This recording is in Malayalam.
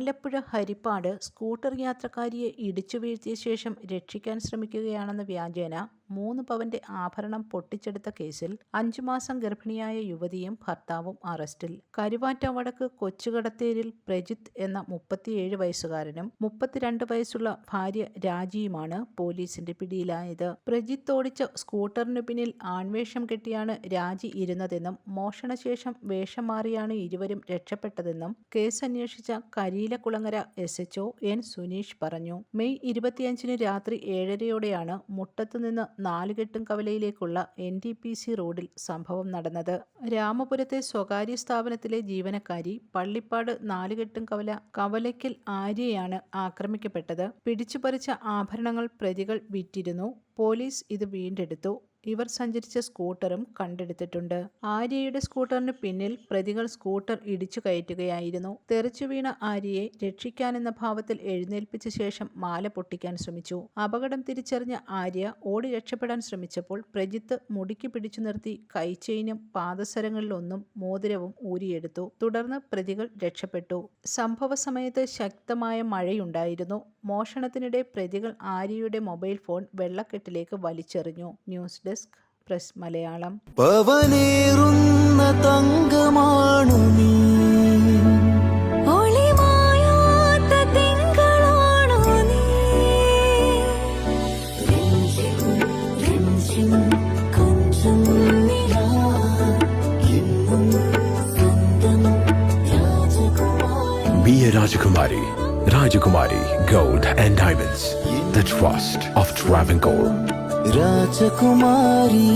ആലപ്പുഴ ഹരിപ്പാട് സ്കൂട്ടർ യാത്രക്കാരിയെ ഇടിച്ചു വീഴ്ത്തിയ ശേഷം രക്ഷിക്കാൻ ശ്രമിക്കുകയാണെന്ന വ്യാജേന മൂന്ന് പവന്റെ ആഭരണം പൊട്ടിച്ചെടുത്ത കേസിൽ അഞ്ചു മാസം ഗർഭിണിയായ യുവതിയും ഭർത്താവും അറസ്റ്റിൽ. കരുവാറ്റ വടക്ക് കൊച്ചുകടത്തേരിൽ പ്രജിത്ത് എന്ന മുപ്പത്തിയേഴ് വയസ്സുകാരനും മുപ്പത്തിരണ്ട് വയസ്സുള്ള ഭാര്യ രാജിയുമാണ് പോലീസിന്റെ പിടിയിലായത്. പ്രജിത്ത് ഓടിച്ച സ്കൂട്ടറിനു പിന്നിൽ ആൺവേഷം കെട്ടിയാണ് രാജി ഇരുന്നതെന്നും മോഷണശേഷം വേഷം മാറിയാണ് ഇരുവരും രക്ഷപ്പെട്ടതെന്നും കേസ് അന്വേഷിച്ച Kareelakulangara S H O N Suneesh പറഞ്ഞു. മെയ് ഇരുപത്തിയഞ്ചിന് രാത്രി ഏഴരയോടെയാണ് മുട്ടത്ത് നിന്ന് നാലുകെട്ടും കവലയിലേക്കുള്ള എൻ ടി പി സി റോഡിൽ സംഭവം നടന്നത്. രാമപുരത്തെ സ്വകാര്യ സ്ഥാപനത്തിലെ ജീവനക്കാരി പള്ളിപ്പാട് നാലുകെട്ടും കവല കവലയ്ക്കൽ ആര്യയാണ് ആക്രമിക്കപ്പെട്ടത്. പിടിച്ചുപറിച്ച ആഭരണങ്ങൾ പ്രതികൾ വിറ്റിരുന്നു. പോലീസ് ഇത് വീണ്ടെടുത്തു. ഇവർ സഞ്ചരിച്ച സ്കൂട്ടറും കണ്ടെടുത്തിട്ടുണ്ട്. ആര്യയുടെ സ്കൂട്ടറിന് പിന്നിൽ പ്രതികൾ സ്കൂട്ടർ ഇടിച്ചു കയറ്റുകയായിരുന്നു. തെറിച്ചു വീണ ആര്യയെ രക്ഷിക്കാനെന്ന ഭാവത്തിൽ എഴുന്നേൽപ്പിച്ച ശേഷം മാല പൊട്ടിക്കാൻ ശ്രമിച്ചു. അപകടം തിരിച്ചറിഞ്ഞ ആര്യ ഓടി രക്ഷപ്പെടാൻ ശ്രമിച്ചപ്പോൾ പ്രജിത്ത് മുടിക്ക് പിടിച്ചു നിർത്തി കൈച്ചെയിനും പാദസരങ്ങളിലൊന്നും മോതിരവും ഊരിയെടുത്തു. തുടർന്ന് പ്രതികൾ രക്ഷപ്പെട്ടു. സംഭവ സമയത്ത് ശക്തമായ മഴയുണ്ടായിരുന്നു. മോഷണത്തിനിടെ പ്രതികൾ ആര്യയുടെ മൊബൈൽ ഫോൺ വെള്ളക്കെട്ടിലേക്ക് വലിച്ചെറിഞ്ഞു. ന്യൂസ് ഡെസ്ക് പ്രസ് മലയാളം പവനേറുന്ന തങ്കമാണു നീ Be a Rajakumari. Rajakumari Gold and Diamonds. The trust of Travancore. Rajakumari.